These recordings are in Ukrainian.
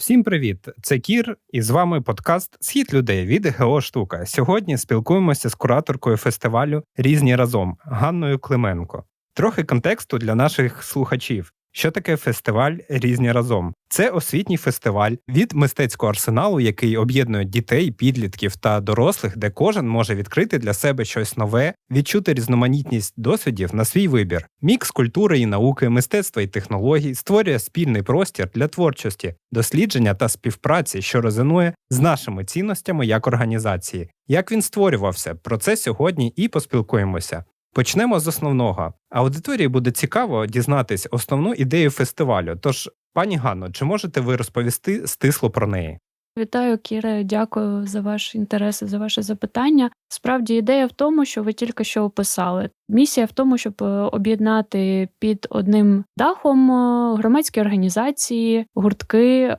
Всім привіт! Це Кір, і з вами подкаст Схід людей від ГО Штука. Сьогодні спілкуємося з кураторкою фестивалю Різні разом Ганною Клименко. Трохи контексту для наших слухачів. Що таке фестиваль Різні разом? Це освітній фестиваль від мистецького арсеналу, який об'єднує дітей, підлітків та дорослих, де кожен може відкрити для себе щось нове, відчути різноманітність досвідів на свій вибір. Мікс культури і науки, мистецтва і технологій створює спільний простір для творчості, дослідження та співпраці, що резонує з нашими цінностями як організації. Як він створювався, про це сьогодні і поспілкуємося. Почнемо з основного. Аудиторії буде цікаво дізнатись основну ідею фестивалю. Тож, пані Ганно, чи можете ви розповісти стисло про неї? Вітаю, Кіре. Дякую за ваш інтерес за ваше запитання. Справді, ідея в тому, що ви тільки що описали. Місія в тому, щоб е, об'єднати під одним дахом е, громадські організації, гуртки, е,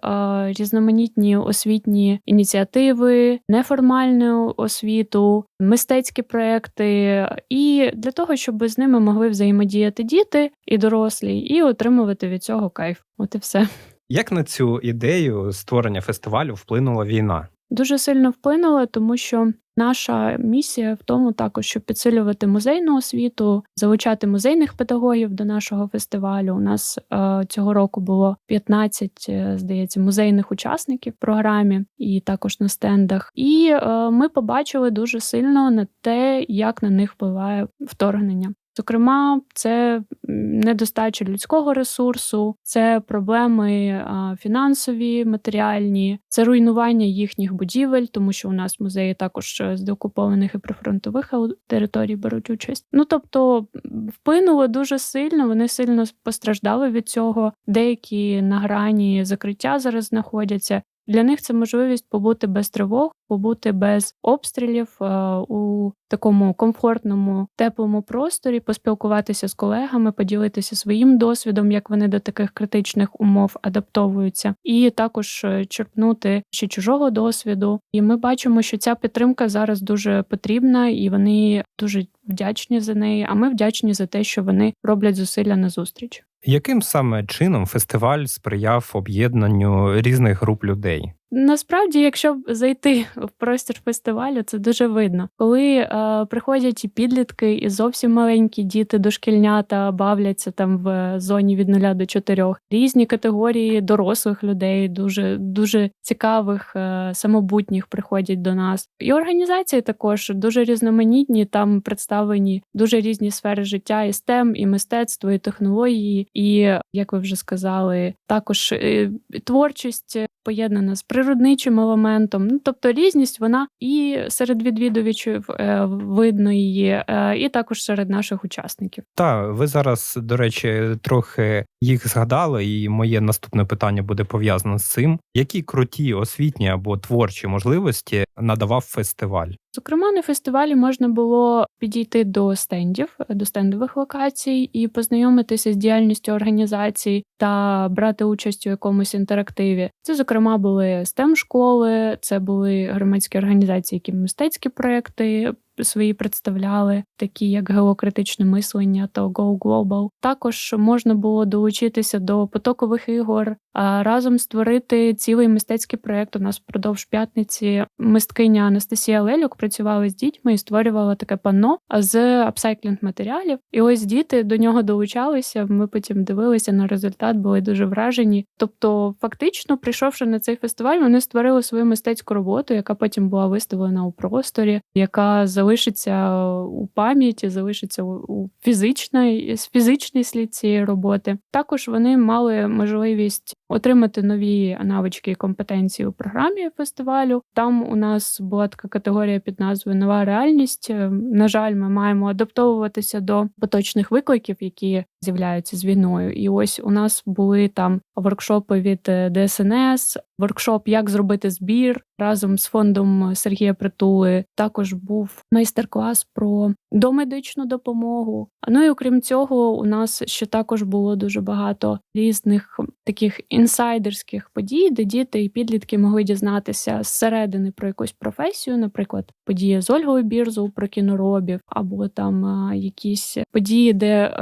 різноманітні освітні ініціативи, неформальну освіту, мистецькі проекти, і для того, щоб з ними могли взаємодіяти діти і дорослі, і отримувати від цього кайф. От і все. Як на цю ідею створення фестивалю вплинула війна? Дуже сильно вплинула, тому що наша місія в тому також, щоб підсилювати музейну освіту, залучати музейних педагогів до нашого фестивалю. У нас е, цього року було 15, е, здається, музейних учасників в програмі і також на стендах. І е, ми побачили дуже сильно на те, як на них впливає вторгнення. Зокрема, це недостача людського ресурсу, це проблеми фінансові, матеріальні, це руйнування їхніх будівель, тому що у нас музеї також з деокупованих і прифронтових територій беруть участь. Ну тобто вплинуло дуже сильно. Вони сильно постраждали від цього. Деякі на грані закриття зараз знаходяться. Для них це можливість побути без тривог, побути без обстрілів е, у такому комфортному, теплому просторі, поспілкуватися з колегами, поділитися своїм досвідом, як вони до таких критичних умов адаптовуються, і також е, черпнути ще чужого досвіду. І ми бачимо, що ця підтримка зараз дуже потрібна, і вони дуже вдячні за неї. А ми вдячні за те, що вони роблять зусилля на зустріч. Яким саме чином фестиваль сприяв об'єднанню різних груп людей? Насправді, якщо зайти в простір фестивалю, це дуже видно. Коли е, приходять і підлітки, і зовсім маленькі діти, дошкільнята бавляться там в зоні від нуля до чотирьох, різні категорії дорослих людей, дуже дуже цікавих, е, самобутніх приходять до нас. І організації також дуже різноманітні. Там представлені дуже різні сфери життя, і STEM, і мистецтво, і технології, і як ви вже сказали, також е, творчість поєднана з природничим елементом. Ну тобто різність вона і серед відвідувачів е, видно її, е, і також серед наших учасників. Так, ви зараз, до речі, трохи їх згадали, і моє наступне питання буде пов'язане з цим. Які круті освітні або творчі можливості надавав фестиваль? Зокрема, на фестивалі можна було підійти до стендів, до стендових локацій і познайомитися з діяльністю організацій та брати участь у якомусь інтерактиві. Це, зокрема, були stem школи, це були громадські організації, які мистецькі проекти свої представляли, такі як геокритичне мислення та Go Global. Також можна було долучитися до потокових ігор, разом створити цілий мистецький проєкт. У нас впродовж п'ятниці мисткиня Анастасія Лелюк працювала з дітьми і створювала таке панно з апсайклінг матеріалів. І ось діти до нього долучалися. Ми потім дивилися на результат, були дуже вражені. Тобто, фактично, прийшовши на цей фестиваль, вони створили свою мистецьку роботу, яка потім була виставлена у просторі, яка залишиться у пам'яті, залишиться у фізичної фізичний слід цієї роботи. Також вони мали можливість отримати нові навички і компетенції у програмі фестивалю. Там у нас була така категорія під назвою Нова реальність. Е, на жаль, ми маємо адаптовуватися до поточних викликів, які з'являються з війною. І ось у нас були там воркшопи від е, ДСНС, воркшоп, як зробити збір разом з фондом Сергія Притули. Також був майстер-клас про домедичну допомогу. Ну і окрім цього, у нас ще також було дуже багато різних таких інсайдерських подій, де діти і підлітки могли дізнатися зсередини про якусь професію, наприклад, події з Ольгою Бірзу про кіноробів, або там а, якісь події, де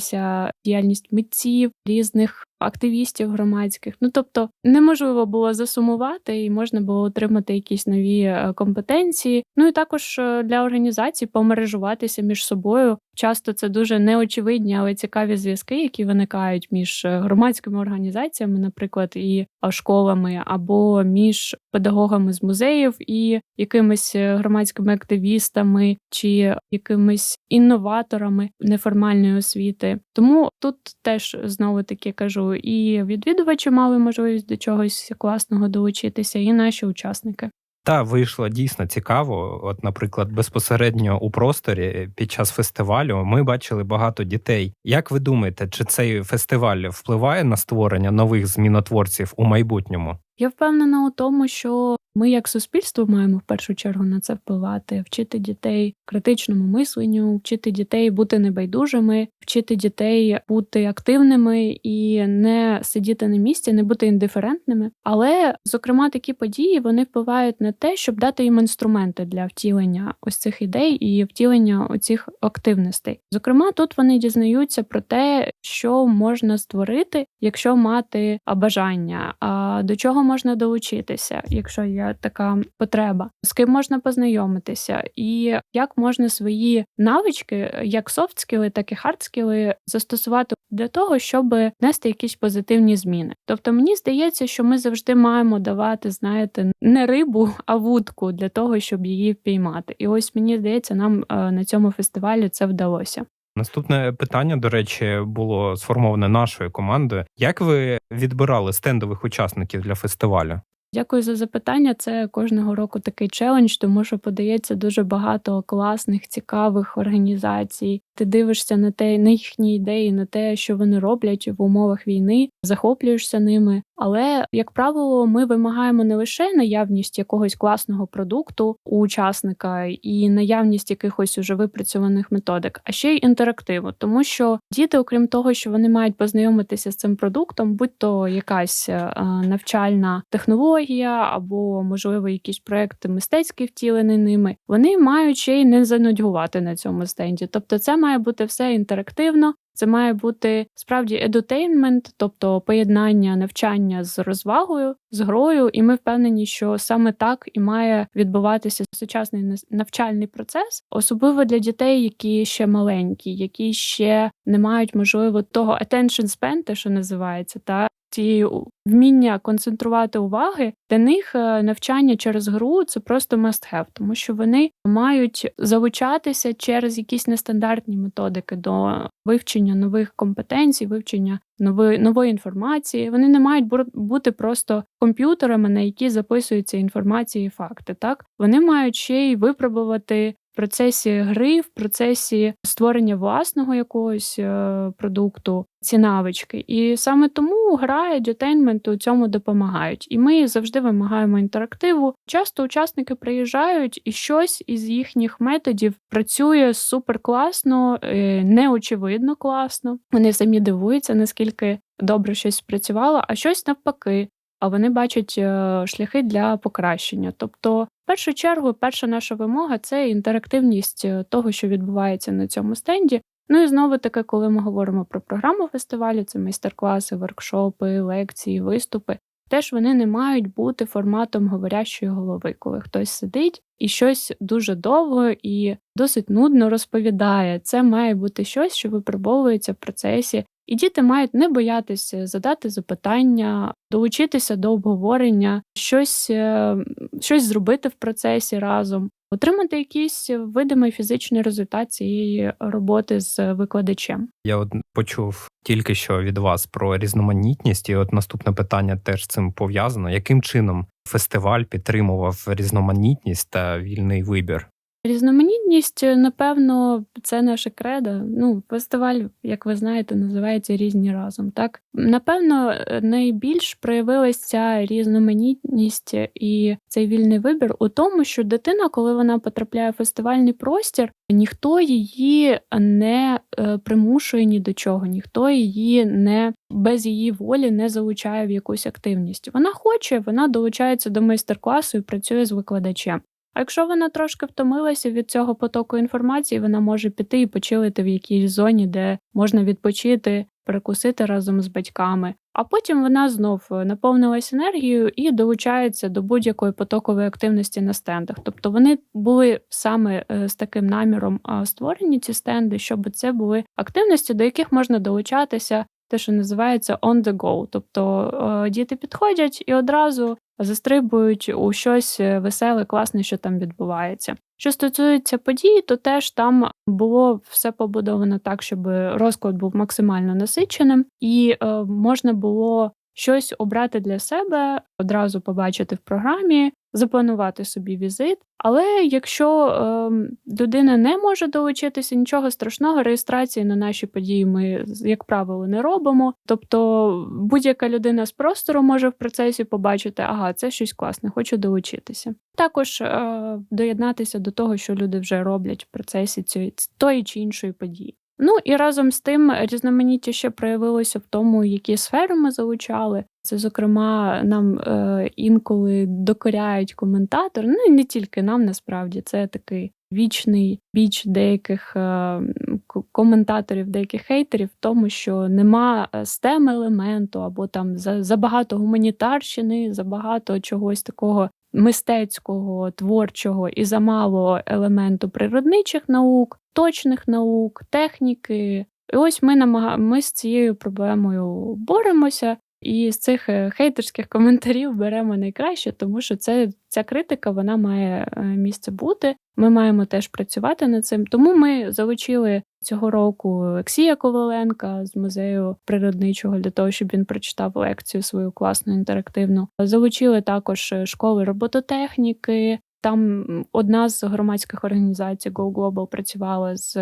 розглядалися діяльність митців, різних активістів громадських. Ну тобто неможливо було засумувати, і можна було отримати якісь нові е, компетенції. Ну і також е, для організацій помережуватися між собою. Часто це дуже неочевидні, але цікаві зв'язки, які виникають між е, громадськими організаціями, наприклад, і школами, або між педагогами з музеїв і якимись громадськими активістами чи якимись інноваторами неформальної освіти. Тому тут теж знову таки кажу, і відвідувачі мали можливість до чогось класного долучитися, і наші учасники. Та вийшло дійсно цікаво. От, наприклад, безпосередньо у просторі під час фестивалю ми бачили багато дітей. Як ви думаєте, чи цей фестиваль впливає на створення нових змінотворців у майбутньому? Я впевнена у тому, що ми, як суспільство, маємо в першу чергу на це впливати, вчити дітей критичному мисленню, вчити дітей бути небайдужими, вчити дітей бути активними і не сидіти на місці, не бути індиферентними. Але, зокрема, такі події вони впливають на те, щоб дати їм інструменти для втілення ось цих ідей і втілення оцих активностей. Зокрема, тут вони дізнаються про те, що можна створити, якщо мати бажання, а до чого можна долучитися, якщо є така потреба, з ким можна познайомитися, і як можна свої навички, як софтскіли, так і хардскіли, застосувати для того, щоб нести якісь позитивні зміни. Тобто, мені здається, що ми завжди маємо давати, знаєте, не рибу, а вудку для того, щоб її впіймати. І ось мені здається, нам е, на цьому фестивалі це вдалося. Наступне питання, до речі, було сформоване нашою командою. Як ви відбирали стендових учасників для фестивалю? Дякую за запитання. Це кожного року такий челендж, тому що подається дуже багато класних, цікавих організацій. Ти дивишся на те, на їхні ідеї, на те, що вони роблять в умовах війни, захоплюєшся ними. Але, як правило, ми вимагаємо не лише наявність якогось класного продукту у учасника і наявність якихось уже випрацьованих методик, а ще й інтерактиву, тому що діти, окрім того, що вони мають познайомитися з цим продуктом, будь то якась е, навчальна технологія, або можливо якісь проекти мистецькі втілені ними, вони мають ще й не занудьгувати на цьому стенді. Тобто, це має бути все інтерактивно. Це має бути справді едутейнмент, тобто поєднання навчання з розвагою, з грою, і ми впевнені, що саме так і має відбуватися сучасний навчальний процес, особливо для дітей, які ще маленькі, які ще не мають можливо того attention span, те, що називається, та цієї вміння концентрувати уваги для них е, навчання через гру це просто must have, тому що вони мають залучатися через якісь нестандартні методики до вивчення нових компетенцій, вивчення нової нової інформації. Вони не мають бути просто комп'ютерами, на які записуються інформації і факти. Так вони мають ще й випробувати в процесі гри, в процесі створення власного якогось е, продукту, ці навички. І саме тому гра едютейнмент у цьому допомагають. І ми завжди вимагаємо інтерактиву. Часто учасники приїжджають, і щось із їхніх методів працює супер класно, е, неочевидно класно. Вони самі дивуються, наскільки добре щось спрацювало, а щось навпаки. А вони бачать е, шляхи для покращення. Тобто, першу чергу, перша наша вимога це інтерактивність е, того, що відбувається на цьому стенді. Ну і знову таки, коли ми говоримо про програму фестивалю, це майстер-класи, воркшопи, лекції, виступи. Теж вони не мають бути форматом говорящої голови, коли хтось сидить і щось дуже довго і досить нудно розповідає. Це має бути щось, що випробовується в процесі, і діти мають не боятися задати запитання, долучитися до обговорення, щось, е, щось зробити в процесі разом. Отримати якийсь видимий фізичний результат цієї роботи з викладачем. Я от почув тільки що від вас про різноманітність, і от наступне питання теж цим пов'язано. Яким чином фестиваль підтримував різноманітність та вільний вибір? Різноманітність, напевно, це наше кредо. Ну, фестиваль, як ви знаєте, називається різні разом. Так, напевно, найбільш проявилася різноманітність і цей вільний вибір у тому, що дитина, коли вона потрапляє в фестивальний простір, ніхто її не е, примушує ні до чого, ніхто її не без її волі не залучає в якусь активність. Вона хоче, вона долучається до майстер-класу і працює з викладачем. А якщо вона трошки втомилася від цього потоку інформації, вона може піти і почилити в якійсь зоні, де можна відпочити, перекусити разом з батьками. А потім вона знов е, наповнилась енергією і долучається до будь-якої потокової активності на стендах. Тобто вони були саме е, з таким наміром створені ці стенди, щоб це були активності, до яких можна долучатися. Те, що називається on the go. Тобто е, діти підходять і одразу застрибують у щось е, веселе, класне, що там відбувається. Що стосується подій, то теж там було все побудовано так, щоб розклад був максимально насиченим, і е, можна було щось обрати для себе, одразу побачити в програмі, запланувати собі візит. Але якщо е, людина не може долучитися, нічого страшного, реєстрації на наші події ми, як правило, не робимо. Тобто будь-яка людина з простору може в процесі побачити, ага, це щось класне, хочу долучитися. Також е, доєднатися до того, що люди вже роблять в процесі цієї тої чи іншої події. Ну і разом з тим різноманіття ще проявилося в тому, які сфери ми залучали. Це, зокрема, нам е, інколи докоряють коментатори. Ну і не тільки нам, насправді, це такий вічний біч деяких е, коментаторів, деяких хейтерів, в тому, що нема stem елементу або там забагато гуманітарщини, забагато чогось такого мистецького, творчого і замало елементу природничих наук, точних наук, техніки. І ось ми намага... ми з цією проблемою боремося. І з цих е, хейтерських коментарів беремо найкраще, тому що це ця критика вона має е, місце бути. Ми маємо теж працювати над цим. Тому ми залучили цього року Олексія Коваленка з музею природничого для того, щоб він прочитав лекцію свою класну інтерактивну. Залучили також е, школи робототехніки. Там одна з громадських організацій Go Global працювала з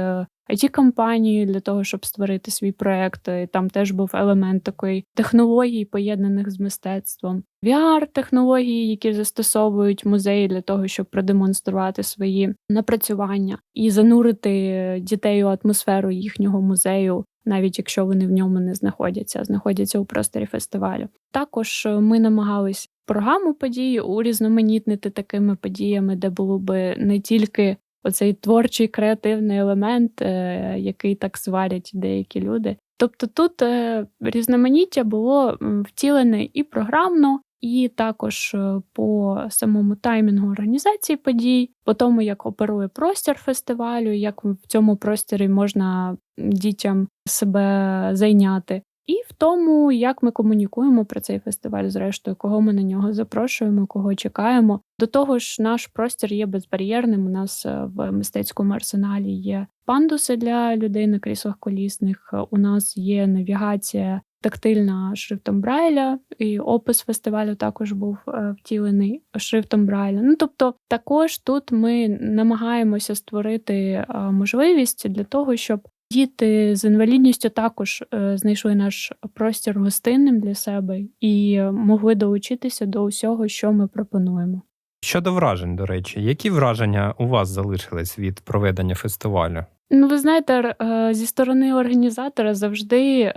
it компанією для того, щоб створити свій проект. Там теж був елемент такої технологій, поєднаних з мистецтвом, VR-технології, які застосовують музеї для того, щоб продемонструвати свої напрацювання і занурити дітей у атмосферу їхнього музею. Навіть якщо вони в ньому не знаходяться, а знаходяться у просторі фестивалю. Також ми намагались програму події урізноманітнити такими подіями, де було би не тільки оцей творчий креативний елемент, е, який так сварять деякі люди. Тобто тут е, різноманіття було втілене і програмно, і також е, по самому таймінгу організації подій, по тому, як оперує простір фестивалю, як в цьому просторі можна дітям себе зайняти і в тому, як ми комунікуємо про цей фестиваль, зрештою, кого ми на нього запрошуємо, кого чекаємо. До того ж, наш простір є безбар'єрним. У нас е, в мистецькому арсеналі є пандуси для людей на кріслах колісних. У нас є навігація. Тактильна шрифтом Брайля, і опис фестивалю також був е, втілений шрифтом Брайля. Ну тобто, також тут ми намагаємося створити е, можливість для того, щоб Діти з інвалідністю також е, знайшли наш простір гостинним для себе і могли долучитися до усього, що ми пропонуємо. Щодо вражень, до речі, які враження у вас залишились від проведення фестивалю? Ну, ви знаєте, е, зі сторони організатора завжди е,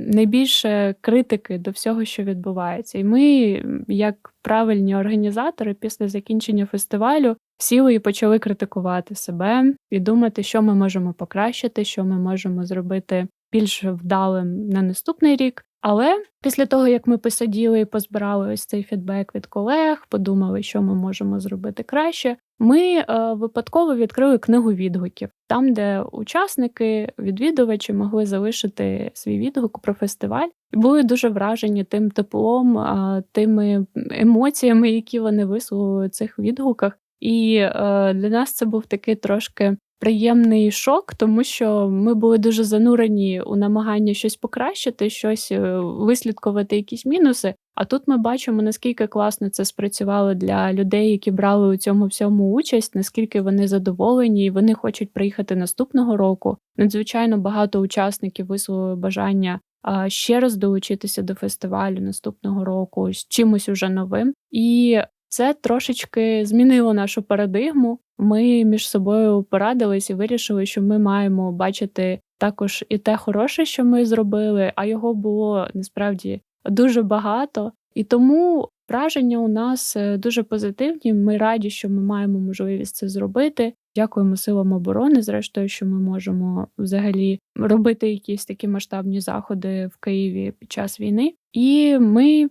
найбільше критики до всього, що відбувається. І ми, як правильні організатори, після закінчення фестивалю сіли і почали критикувати себе і думати, що ми можемо покращити, що ми можемо зробити більш вдалим на наступний рік. Але після того, як ми посаділи і позбирали ось цей фідбек від колег, подумали, що ми можемо зробити краще. Ми е, випадково відкрили книгу відгуків, там, де учасники, відвідувачі могли залишити свій відгук про фестиваль, і були дуже вражені тим теплом, тими емоціями, які вони висловили у цих відгуках. І е, для нас це був такий трошки приємний шок, тому що ми були дуже занурені у намагання щось покращити, щось е, вислідкувати, якісь мінуси. А тут ми бачимо, наскільки класно це спрацювало для людей, які брали у цьому всьому участь, наскільки вони задоволені, і вони хочуть приїхати наступного року. Надзвичайно багато учасників висловили бажання. Ще раз долучитися до фестивалю наступного року з чимось уже новим, і це трошечки змінило нашу парадигму. Ми між собою порадились і вирішили, що ми маємо бачити також і те хороше, що ми зробили, а його було насправді дуже багато. І тому Враження у нас е, дуже позитивні. Ми раді, що ми маємо можливість це зробити. Дякуємо силам оборони, зрештою, що ми можемо взагалі робити якісь такі масштабні заходи в Києві під час війни. І ми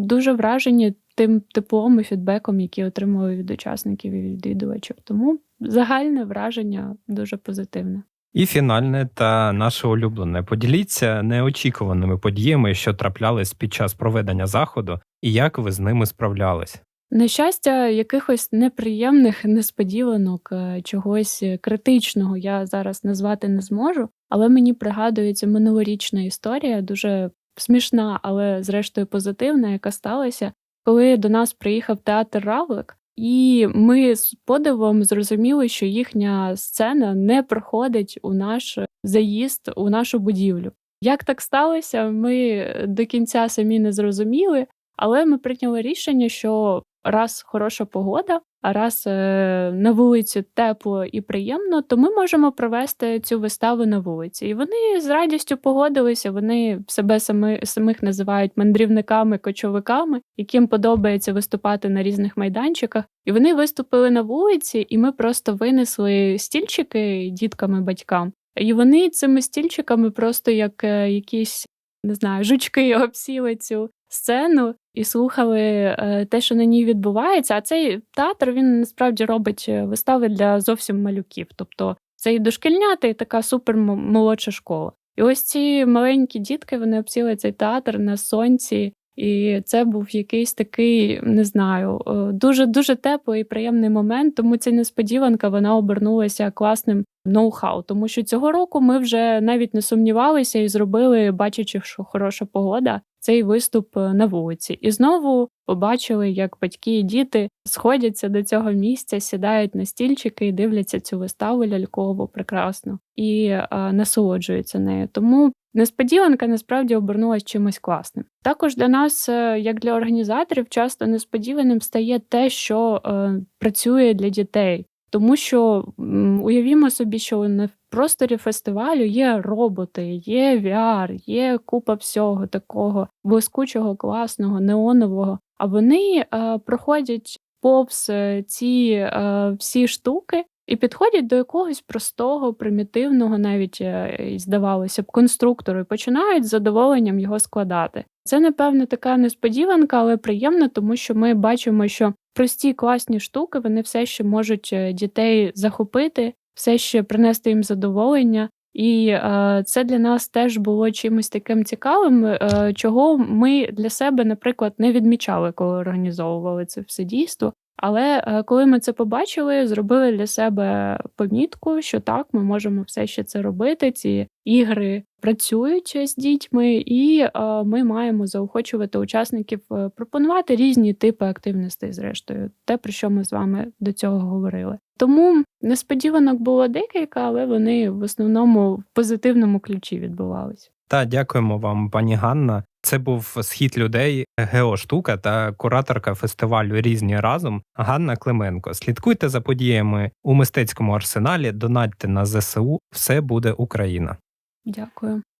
дуже вражені тим теплом і фідбеком, які отримали від учасників і відвідувачів. Тому загальне враження дуже позитивне. І фінальне та наше улюблене. Поділіться неочікуваними подіями, що траплялись під час проведення заходу, і як ви з ними справлялись. На щастя, якихось неприємних несподіванок, е, чогось критичного я зараз назвати не зможу, але мені пригадується минулорічна історія, дуже смішна, але зрештою позитивна, яка сталася, коли до нас приїхав театр Равлик, і ми з подивом зрозуміли, що їхня сцена не проходить у наш заїзд у нашу будівлю. Як так сталося, ми до кінця самі не зрозуміли, але ми прийняли рішення, що раз хороша погода, а раз е, на вулиці тепло і приємно, то ми можемо провести цю виставу на вулиці. І вони з радістю погодилися. Вони себе сами, самих називають мандрівниками, кочовиками, яким подобається виступати на різних майданчиках. І вони виступили на вулиці, і ми просто винесли стільчики діткам і батькам. І вони цими стільчиками просто як е, якісь не знаю, жучки обсіли цю сцену і слухали е, те, що на ній відбувається. А цей театр він насправді робить е, вистави для зовсім малюків. Тобто це і дошкільнята, і така супер молодша школа. І ось ці маленькі дітки вони обсіли цей театр на сонці. І це був якийсь такий, не знаю, е, дуже дуже теплий і приємний момент. Тому ця несподіванка вона обернулася класним ноу-хау. Тому що цього року ми вже навіть не сумнівалися і зробили, бачачи, що хороша погода, цей виступ е, на вулиці. І знову побачили, як батьки і діти сходяться до цього місця, сідають на стільчики і дивляться цю виставу лялькову прекрасно і е, насолоджуються нею. Тому несподіванка насправді обернулась чимось класним. Також для нас, е, як для організаторів, часто несподіваним стає те, що е, працює для дітей. Тому що м, уявімо собі, що на просторі фестивалю є роботи, є VR, є купа всього такого блискучого, класного, неонового. А вони е, проходять повз е, ці е, всі штуки і підходять до якогось простого, примітивного, навіть е, здавалося б, конструктору, і починають з задоволенням його складати. Це, напевно, така несподіванка, але приємно, тому що ми бачимо, що прості класні штуки вони все ще можуть е, дітей захопити, все ще принести їм задоволення. І е, це для нас теж було чимось таким цікавим, е, чого ми для себе, наприклад, не відмічали, коли організовували це все дійство. Але е, коли ми це побачили, зробили для себе помітку, що так, ми можемо все ще це робити. Ці ігри працюють з дітьми, і е, ми маємо заохочувати учасників е, пропонувати різні типи активностей, зрештою, те, про що ми з вами до цього говорили. Тому несподіванок було декілька, але вони в основному в позитивному ключі відбувалися. Та дякуємо вам, пані Ганна. Це був схід людей, геоштука та кураторка фестивалю Різні разом Ганна Клименко. Слідкуйте за подіями у мистецькому арсеналі, донатьте на ЗСУ. Все буде Україна. Дякую.